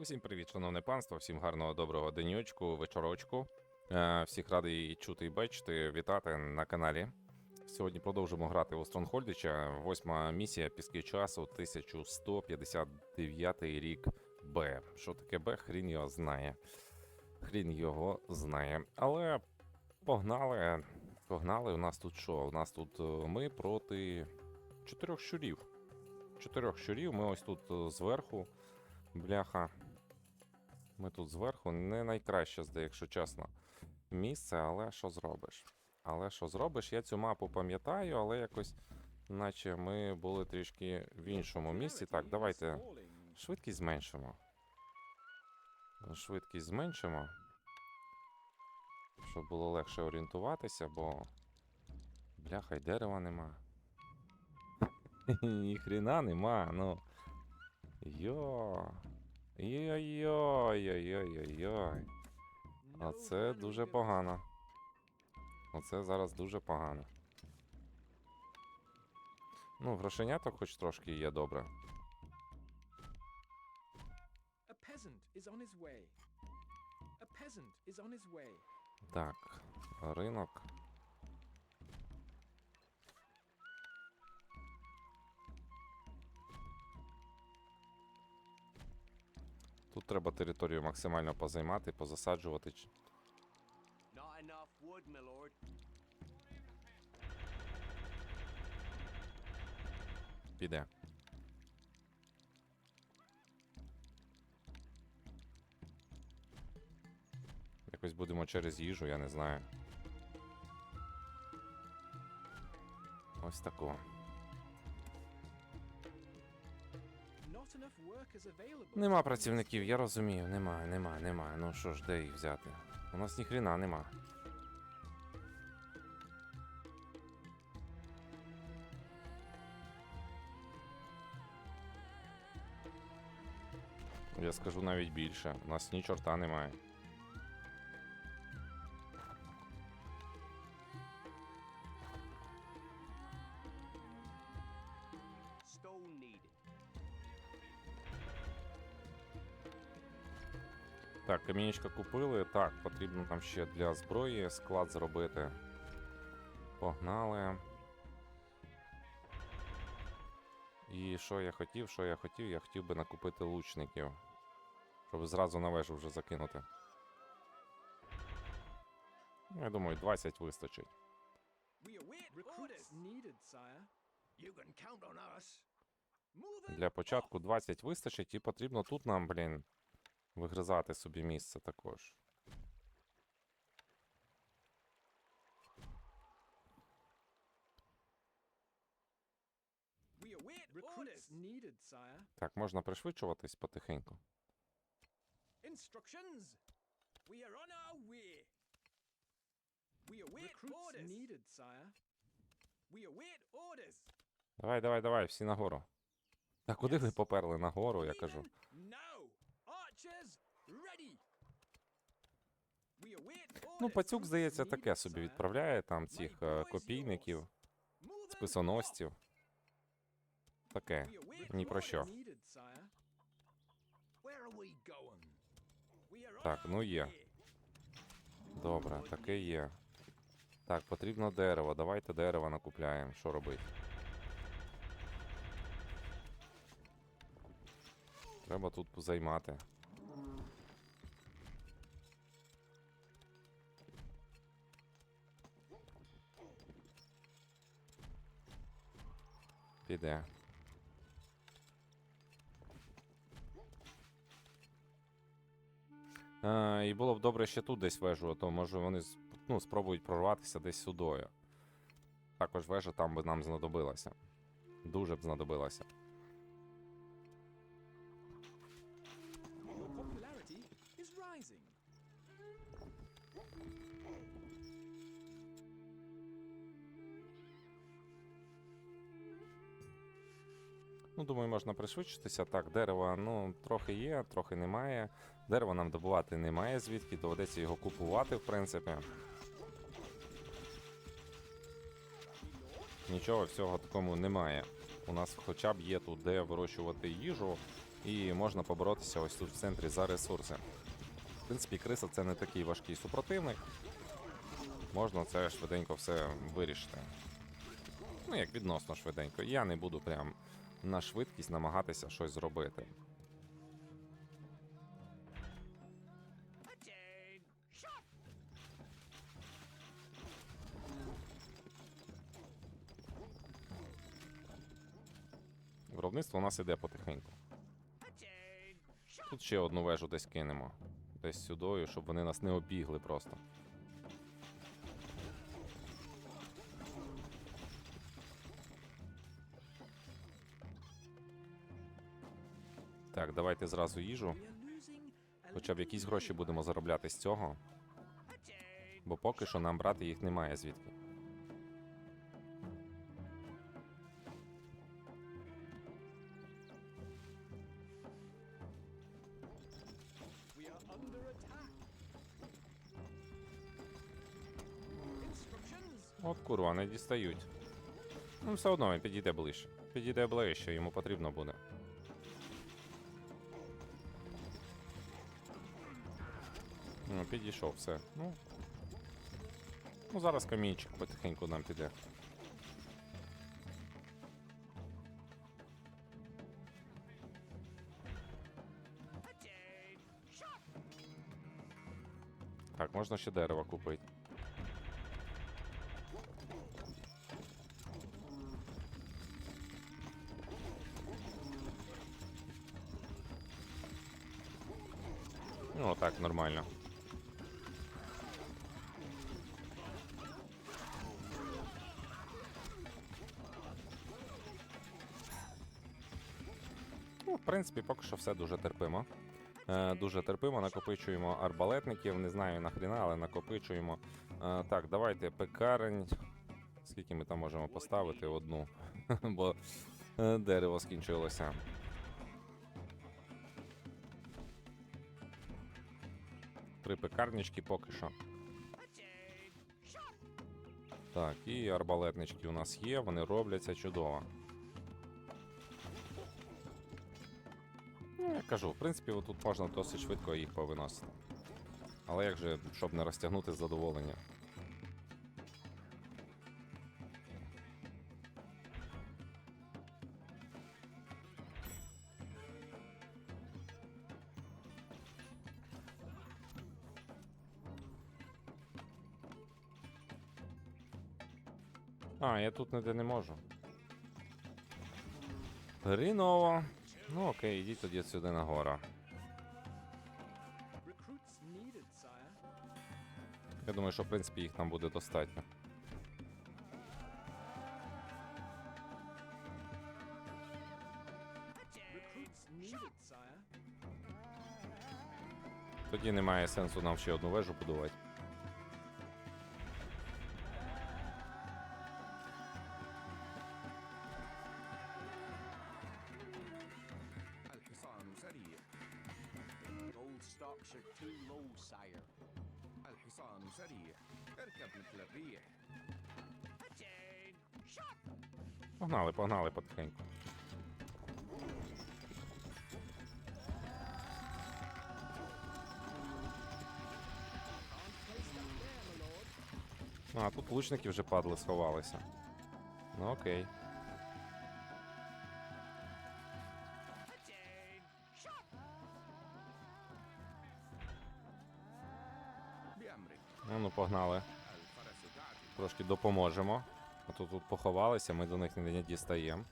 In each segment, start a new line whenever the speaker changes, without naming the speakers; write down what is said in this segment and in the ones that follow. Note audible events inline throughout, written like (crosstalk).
Усім привіт, шановне панство, всім гарного доброго денючку, вечорочку. Е, Всіх радий чути і бачити, вітати на каналі. Сьогодні продовжимо грати у Стронгхольдича. Восьма місія піски часу 1159 рік Б. Що таке Б? Хрін його знає. Хрін його знає. Але погнали. Погнали. У нас тут що? У нас тут е, ми проти чотирьох щурів. Чотирьох щурів. Ми ось тут е, зверху. Бляха. Ми тут зверху не найкраще, якщо чесно, місце, але що зробиш? Але що зробиш? Я цю мапу пам'ятаю, але якось, наче ми були трішки в іншому місці. Так, давайте швидкість зменшимо. Швидкість зменшимо. Щоб було легше орієнтуватися, бо. Бляха, й дерева нема. (laughs) Ніхрена нема, ну. Йо. Йой-йой-йой-йой-йой. А це дуже погано. Оце зараз дуже погано. Ну, грошеняток хоч трошки є добре.
A peasant
Тут треба територію максимально позаймати, позасаджувати. Піде. Якось будемо через їжу, я не знаю. Ось такого. Нема працівників, я розумію. Нема, нема, нема. Ну що ж, де їх взяти? У нас ніхрена нема. Я скажу навіть більше. У нас ні чорта немає. Камінечка купили. Так, потрібно нам ще для зброї склад зробити. Погнали. І що я хотів, що я хотів? Я хотів би накупити лучників. Щоб зразу на вежу вже закинути. Ну, Я думаю, 20 вистачить. Для початку 20 вистачить, і потрібно тут нам, блін, вигризати собі місце також. Так, можна пришвидшуватись потихеньку.
Instructions. We are on our way. We await
Recruits
orders.
needed, sire.
We await orders.
Давай, давай, давай, всі нагору. Та куди ви поперли нагору, я кажу.
Even Now. Archers ready. We await orders.
Ну, пацюк, здається, таке собі відправляє там цих е, копійників, списоносців. Таке. Ні про що. Так, ну є. Добре, таке є. Так, потрібно дерево. Давайте дерево накупляємо. Що робити? Треба тут займати. Піде. А, і було б добре ще тут десь вежу, а то може вони ну, спробують прорватися десь сюдою. Також вежа там би нам знадобилася. Дуже б знадобилася. Ну, думаю, можна пришвидшитися. Так, дерева, ну, трохи є, трохи немає. Дерева нам добувати немає, звідки доведеться його купувати, в принципі. Нічого всього такому немає. У нас хоча б є тут де вирощувати їжу, І можна поборотися ось тут в центрі за ресурси. В принципі, криса це не такий важкий супротивник. Можна це швиденько все вирішити. Ну, як відносно швиденько. Я не буду прям на швидкість намагатися щось зробити. Виробництво у нас іде потихеньку. Тут ще одну вежу десь кинемо. Десь сюдою, щоб вони нас не обігли просто. Давайте зразу їжу. Хоча б якісь гроші будемо заробляти з цього, бо поки що нам брати їх немає звідки. От курва, не дістають. Ну, все одно він підійде ближче. Підійде ближче, йому потрібно буде. підійшов, все. Ну. Ну, зараз камінчик потихеньку нам піде.
Attain. Shot.
Так, можна ще дерева купити. Ну, так, нормально. Принципі, поки що все дуже терпимо. Е, дуже терпимо, накопичуємо арбалетників. Не знаю нахріна, але накопичуємо. Е, так, давайте пекарень. Скільки ми там можемо поставити? Одну. (laughs) Бо е, дерево скінчилося. Три пекарнички поки що. Так, і арбалетнички у нас є, вони робляться чудово. Кажу, в принципі, тут можна досить швидко їх повиносити. Але як же, щоб не розтягнути задоволення? А, я тут ніде не можу. Хріново. Ну окей, йдіть тоді сюди
needed, sire.
Я думаю, що в принципі їх там буде достатньо. Тоді немає сенсу нам ще одну вежу будувати.
stocks are too low, sire.
الحصان سريع اركب مثل الريح
Attain. Shot.
Погнали, погнали потихеньку. А, тут лучники вже падли, сховалися. Ну окей. погнали. Трошки допоможемо. А то тут поховалися, ми до них не дістаємо.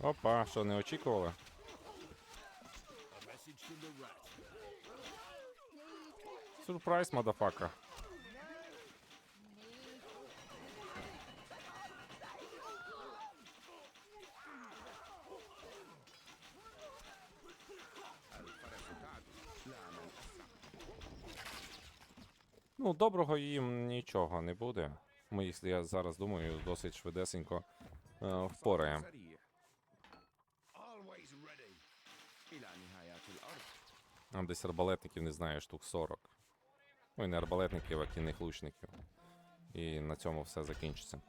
Опа, що не очікували? Сюрприз, мадафака. Ну, доброго їм нічого не буде. Ми, я зараз думаю, досить швидесенько е, впораємо. Там десь арбалетників не знаю, штук 40. Ну і не арбалетників, а кінних лучників. І на цьому все закінчиться.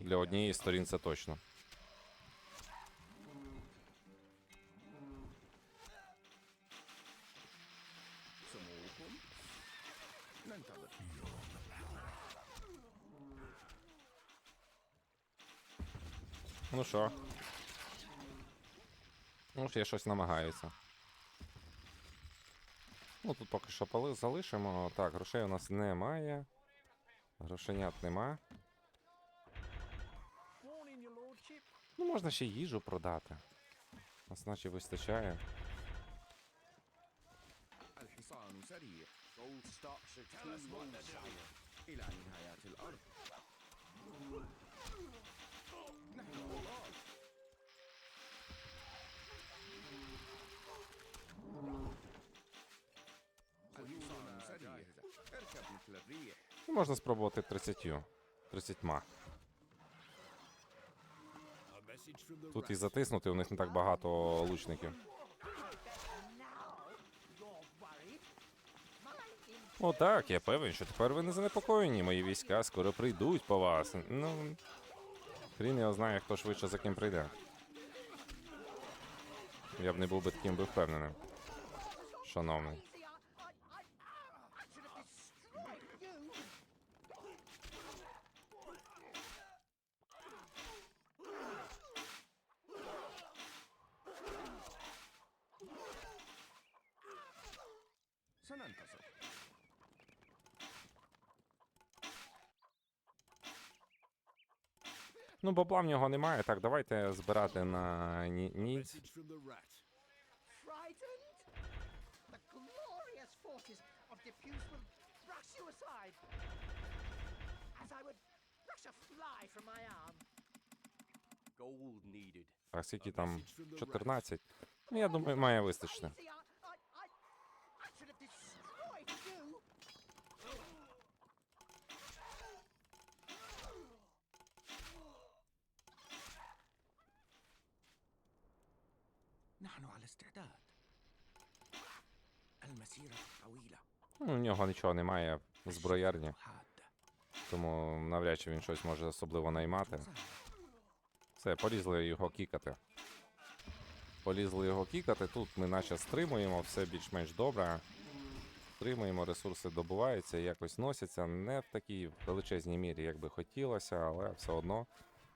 Для однієї сторін це точно. Ну що? Ну я щось намагаюся. Ну тут поки що пали залишимо. Так, грошей у нас немає. Грошенят нема. Ну, можна ще їжу продати. Нас наче вистачає. Можна спробувати 30. 30.
A message from the
Тут і затиснути, у них не так багато лучників. О, так, я певен, що тепер ви не занепокоєні. Мої війська скоро прийдуть по вас. Ну. Хрін його знає, хто швидше за ким прийде. Я б не був би таким би впевненим. Шановний.
фентезі.
Ну, бабла в нього немає. Так, давайте збирати на
ніц.
Так, скільки там 14. Ну, я думаю, має вистачити.
نحن على استعداد المسيرة طويلة
Ну, у нього нічого немає в зброярні,
حادة
тому навряд чи він щось може особливо наймати. Все, полізли його кікати. Полізли його кікати. Тут ми наче стримуємо, все більш-менш добре. Стримуємо, ресурси добуваються, якось носяться. Не в такій величезній мірі, як би хотілося, але все одно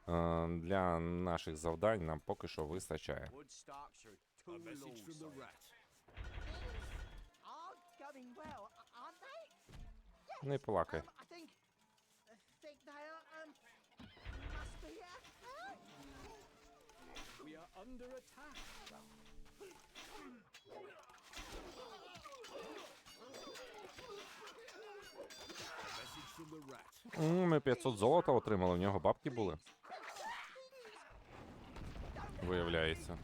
е, для наших завдань нам поки що вистачає.
Wood stocks are
A message from the rat.
Are going well, aren't they? Yes.
Не плакай.
Um, I think, I think they are, um, must be, uh, uh,
We are under attack.
Message from the rat.
М, Ми 500 золота отримали, в нього бабки були. Виявляється.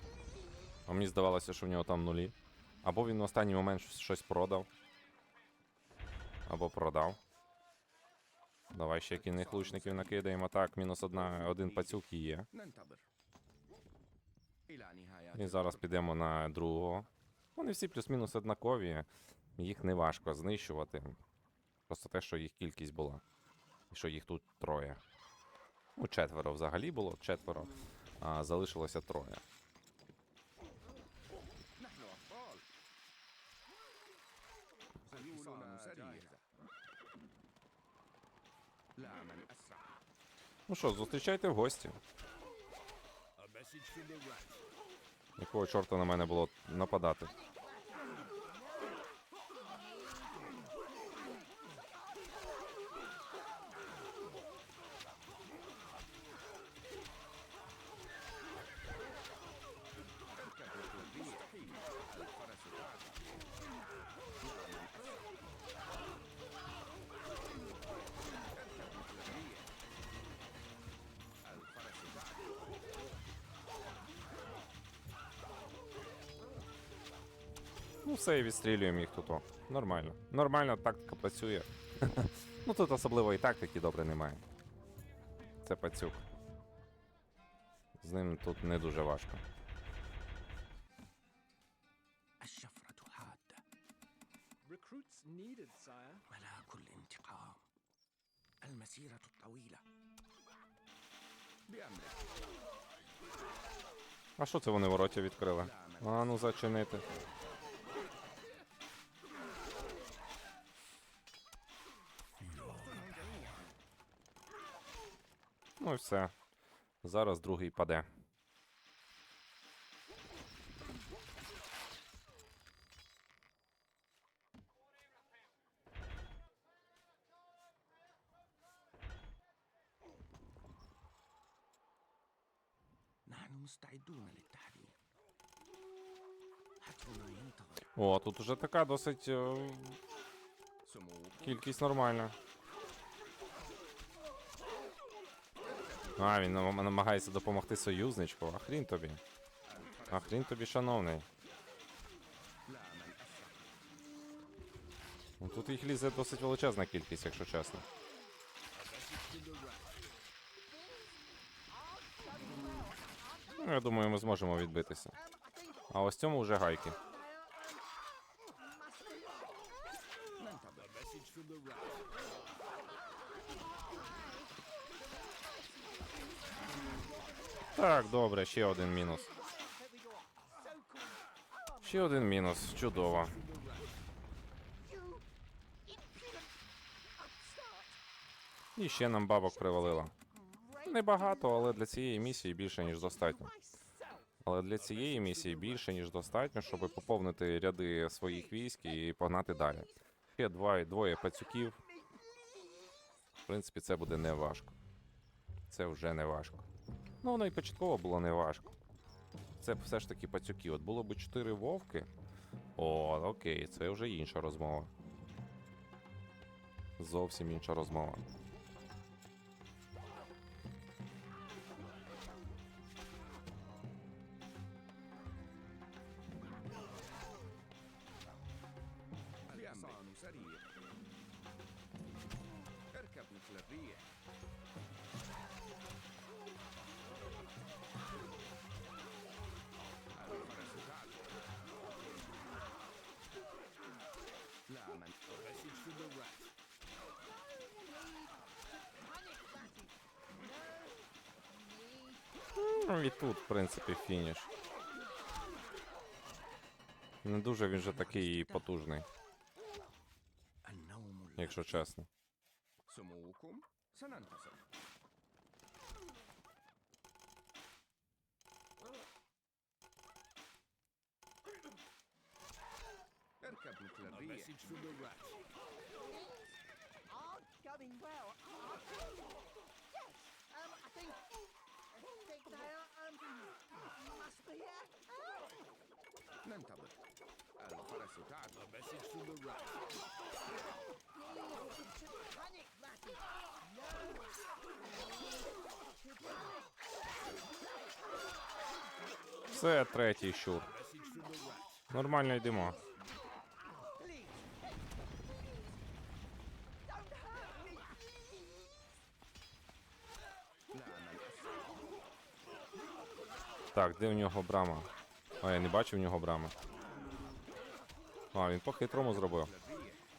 А мені здавалося, що в нього там нулі. Або він в останній момент щось продав. Або продав. Давай ще кінних лучників накидаємо. Так, мінус одна, один пацюк і є. І зараз підемо на другого. Вони всі плюс-мінус однакові. Їх не важко знищувати. Просто те, що їх кількість була. І що їх тут троє. Ну, четверо взагалі було, четверо, а залишилося троє. Ну що, зустрічайте в гості. Якого чорта на мене було нападати? Ну, все, і відстрілюємо їх тут. О. Нормально. Нормально, тактика працює. ну тут особливо і тактики добре немає. Це пацюк. З ним тут не дуже важко.
الشفرة حادة
Recruits needed, sire.
ملاك الانتقام المسيرة الطويلة
بأمرك
А що це вони вороття відкрили? А ну зачинити. Ну і все. Зараз другий паде. О, тут уже така досить е, кількість нормальна. А, він намагається допомогти союзничку. Ахрін тобі. Ахрін тобі, шановний. Ну, Тут їх лізе досить величезна кількість, якщо чесно. Ну, Я думаю, ми зможемо відбитися. А ось цьому вже гайки. Так, добре, ще один мінус. Ще один мінус. Чудово. І ще нам бабок привалило. Небагато, але для цієї місії більше, ніж достатньо. Але для цієї місії більше, ніж достатньо, щоб поповнити ряди своїх військ і погнати далі. Ще два, і двоє пацюків. В принципі, це буде не важко. Це вже не важко. Ну, воно і початково було не важко. Це все ж таки пацюки. От було б 4 вовки. О, окей, це вже інша розмова. Зовсім інша розмова. Ну і тут, в принципі, фініш. Не дуже він же такий потужний. Якщо чесно.
Nantucket and Parasitano.
A message from
the right. Panic, Matty! No!
Все, третій щур. Нормально йдемо. Так, де в нього брама? А, я не бачив в нього брами. А, він по-хитрому зробив.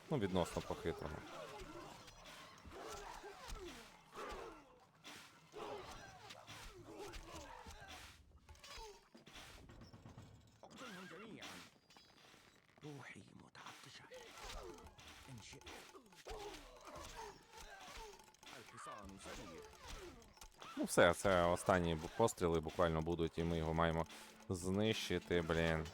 Ну, відносно по-хитрому. Ну все, це останні постріли буквально будуть, і ми його маємо знищити, блін.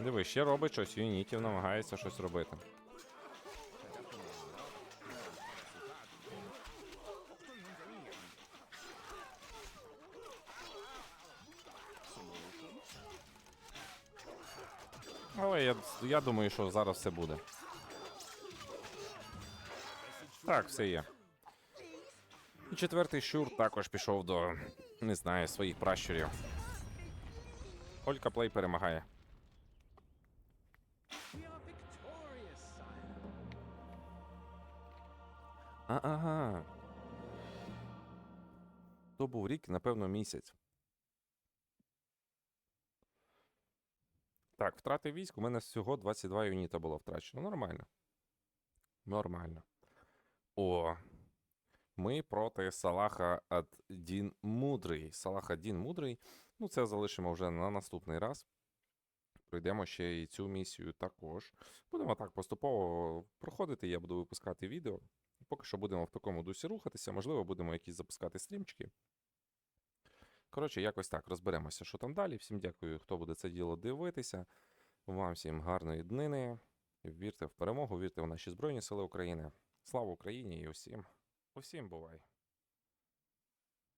Диви, ще робить щось, юнітів намагається щось робити. Але я, я думаю, що зараз все буде. Так, все є. І четвертий щур також пішов до, не знаю, своїх пращурів. Олька Плей перемагає. А, ага. То був рік, напевно, місяць. Так, втрати військ. У мене всього 22 юніта було втрачено. Нормально. Нормально. О. Ми проти Салаха ад-Дін Мудрий. Салах ад-Дін Мудрий. Ну, це залишимо вже на наступний раз. Пройдемо ще і цю місію також. Будемо так поступово проходити. Я буду випускати відео. Поки що будемо в такому дусі рухатися, можливо, будемо якісь запускати стрімчики. Коротше, якось так розберемося, що там далі. Всім дякую, хто буде це діло дивитися. Вам всім гарної днини. Вірте в перемогу, вірте в наші Збройні Сили України. Слава Україні і усім, усім бувай!